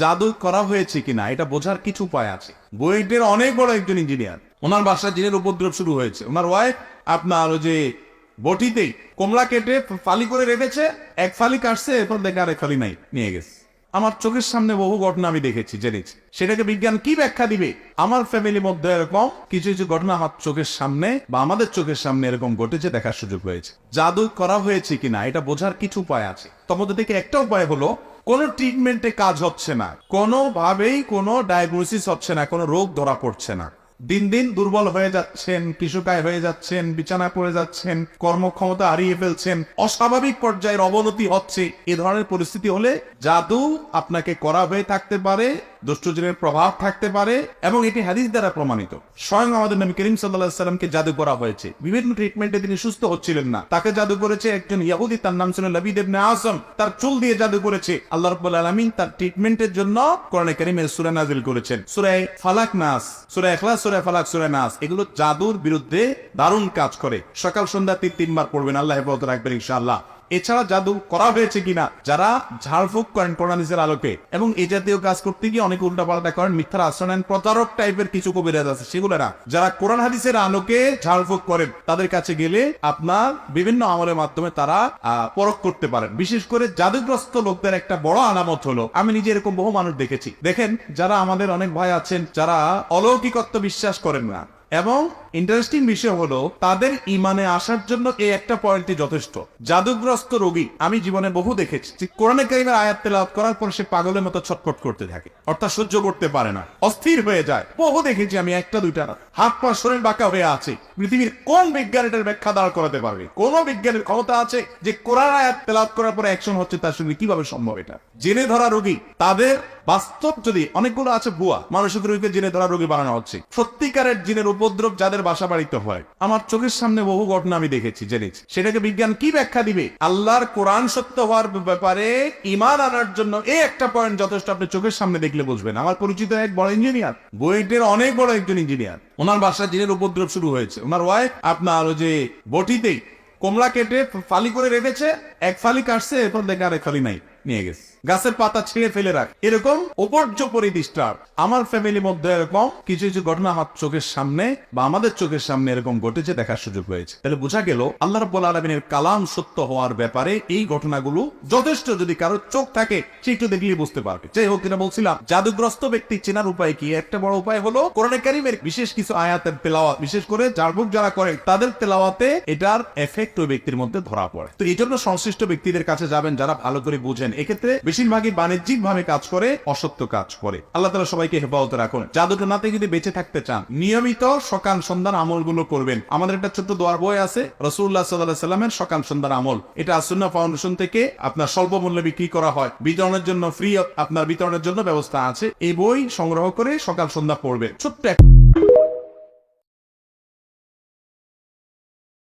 জাদু করা হয়েছে কিনা, এটা বোঝার কিছু উপায় আছে। বুয়েটের অনেক বড় একজন ইঞ্জিনিয়ার, ওনার বাসায় জিনের উপদ্রব শুরু হয়েছে। ওনার ওয়াইফ আপনার ওই যে বটিতেই কমলা কেটে ফালি করে রেখেছে, এক ফালি কাটছে, এরপর দেখে আর এক ফালি নাই, নিয়ে গেছে। আমার চোখের সামনে বহু ঘটনা আমি দেখেছি, জেনেছি। সেটাকে বিজ্ঞান কি ব্যাখ্যা দিবে? আমার ফ্যামিলির মধ্যে এরকম কিছু কিছু ঘটনা আমার চোখের সামনে বা আমাদের চোখের সামনে এরকম ঘটেছে, দেখার সুযোগ হয়েছে। জাদু করা হয়েছে কিনা, এটা বোঝার কিছু উপায় আছে। তোমাদের থেকে একটা উপায় হলো কোনো ট্রিটমেন্টে কাজ হচ্ছে না। কোনোভাবেই কোনো ডায়াগনোসিস হচ্ছে না, কোনো রোগ ধরা পড়ছে না। দিন দিন দুর্বল হয়ে যাচ্ছেন কৃষকায় হয়ে যাচ্ছেন, বিছানায় পড়ে যাচ্ছেন, কর্মক্ষমতা হারিয়ে ফেলছেন, অস্বাভাবিক পর্যায়ের অবনতি হচ্ছে। এ ধরনের পরিস্থিতি হলে জাদু আপনাকে করা হয়ে থাকতে পারে, দুষ্টজনের প্রভাব থাকতে পারে এবং এটি হাদিস দ্বারা প্রমাণিত। স্বয়ং আমাদের নবী করিম সাল্লাহ সাল্লামকে জাদু করা হয়েছে। বিভিন্ন ট্রিটমেন্টে তিনি সুস্থ হচ্ছিলেন না। তাকে জাদু করেছে একজন ইয়াহুদি, তার নাম ছিল নবী দেবনে আসম তার চুল দিয়ে জাদু করেছে। আল্লাহ রব্বুল আলমিন তার ট্রিটমেন্টের জন্য কোরআনে করিমের সুরা নাজিল করেছেন। সুরায় ফালাক নাস, সুরায় এখলাস ফালাক নাস, এগুলো জাদুর বিরুদ্ধে দারুণ কাজ করে। সকাল, সন্ধ্যা তিন তিনবার পড়বেন, আল্লাহ হেফাজত রাখবেন ইনশাআল্লাহ। এছাড়া জাদু করা হয়েছে কিনা, যারা ঝাড়ফুঁক করেন কোরআনিসের আলোকে। এবং এই জাতীয় কাজ করতে গিয়ে অনেক উল্টাপাল্টা করেন, মিথ্যার আশ্রয় নেন, প্রতারক টাইপের কিছু কবিরাজ আছে সেগুলো না যারা কোরআন হাদিসের আলোকে ঝাড়ফুঁক করেন, তাদের কাছে গেলে আপনার বিভিন্ন আমলের মাধ্যমে তারা পরখ করতে পারেন। বিশেষ করে জাদুগ্রস্ত লোকদের একটা বড় আলামত হলো, আমি নিজে এরকম বহু মানুষ দেখেছি। দেখেন, যারা আমাদের অনেক ভাই আছেন, যারা অলৌকিকত্ব বিশ্বাস করেন না। এবং ইন্টারেস্টিং বিষয় হলো, তাদের ইমানে আসার জন্য এই একটা পয়েন্টই যথেষ্ট। জাদুগ্রস্ত রোগী আমি জীবনে বহু দেখেছি। কোরআনে কারিমের আয়াত তেলাওয়াত করার পর সে পাগলের মতো ছটফট করতে থাকে, অর্থাৎ সহ্য করতে পারে না। অস্থির হয়ে যায়। বহু দেখেছি আমি একটা দুইটা। হাত পা শরীর বাঁকা হয়ে আছে। পৃথিবীর কোন বিজ্ঞান এটার ব্যাখ্যা দাঁড় করাতে পারবে? কোন বিজ্ঞানের ক্ষমতা আছে যে কোরআন আয়াত তেলাওয়াত করার পরে অ্যাকশন হচ্ছে তার সঙ্গে কীভাবে সম্ভব এটা? জেনে ধরা রোগী, তাদের বাস্তব যদি অনেকগুলো আছে ভুয়া মানুষের রোগীকে জেনে ধরা রোগী বানানো হচ্ছে। সত্যিকারের জিনের উপদ্রব যাদের বাসা বাড়িতে হয়, আমার চোখের সামনে বহু ঘটনা আমি দেখেছি, জেনেছি। সেটাকে বিজ্ঞান কি ব্যাখ্যা দিবে? আল্লাহর কোরআন সত্য হওয়ার ব্যাপারে ইমান আনার জন্য এই একটা পয়েন্ট যথেষ্ট আপনি চোখের সামনে দেখলে বুঝবেন। আমার পরিচিত এক বড় ইঞ্জিনিয়ার বুয়েটের অনেক বড় একজন ইঞ্জিনিয়ার ওনার বাসায় জিনের উপদ্রব শুরু হয়েছে। ওনার ওয়াইফ আপনার ওই যে বটিতেই কমলা কেটে ফালি করে রেখেছে, এক ফালি কাটছে, এরপর দেখে আর এক ফালি নাই। নিয়ে গেছে। গাছের পাতা ছিঁড়ে ফেলে রাখ। এরকম উপর্যপরি ডিস্টার্ব আমার ফ্যামিলির মধ্যে এরকম কিছু কিছু ঘটনা আমার চোখের সামনে বা আমাদের চোখের সামনে এরকম ঘটেছে দেখার সুযোগ হয়েছে। তাহলে বোঝা গেল, আল্লাহ রাব্বুল আলমিনের কালাম সত্য হওয়ার ব্যাপারে এই ঘটনাগুলো যথেষ্ট যদি কারোর চোখ থাকে, সে একটু দেখলেই বুঝতে পারবে। যাই হোক, যেটা বলছিলাম, জাদুগ্রস্ত ব্যক্তি চেনার উপায় কি? একটা বড় উপায় হলো কোরআনে কারিমের বিশেষ কিছু আয়াতের তেলাওয়াত, বিশেষ করে জারবুক যারা করে, তাদের তেলাওয়াতে এটার এফেক্ট ওই ব্যক্তির মধ্যে ধরা পড়ে। তো এই জন্য সংশ্লিষ্ট ব্যক্তিদের কাছে যাবেন, যারা ভালো করে বুঝেন। এক্ষেত্রে বেশিরভাগই বাণিজ্যিক ভাবে কাজ করে, অসত্য কাজ করে। আল্লাহ তালা সবাইকে হেফাজতে রাখুন। জাদুটা নাতে যদি বেঁচে থাকতে চান, নিয়মিত সকাল সন্ধ্যার আমলগুলো করবেন। আমাদের একটা ছোট্ট দোয়ার বই আছে রসুল্লাহ সাল্লাহ সাল্লামের সকাল সন্ধ্যার আমল। এটা আসুন্না ফাউন্ডেশন থেকে আপনার স্বল্প মূল্যে বিক্রি করা হয়। বিতরণের জন্য ফ্রি আপনার বিতরণের জন্য ব্যবস্থা আছে। এই বই সংগ্রহ করে সকাল সন্ধ্যা পড়বে ছোট্ট এক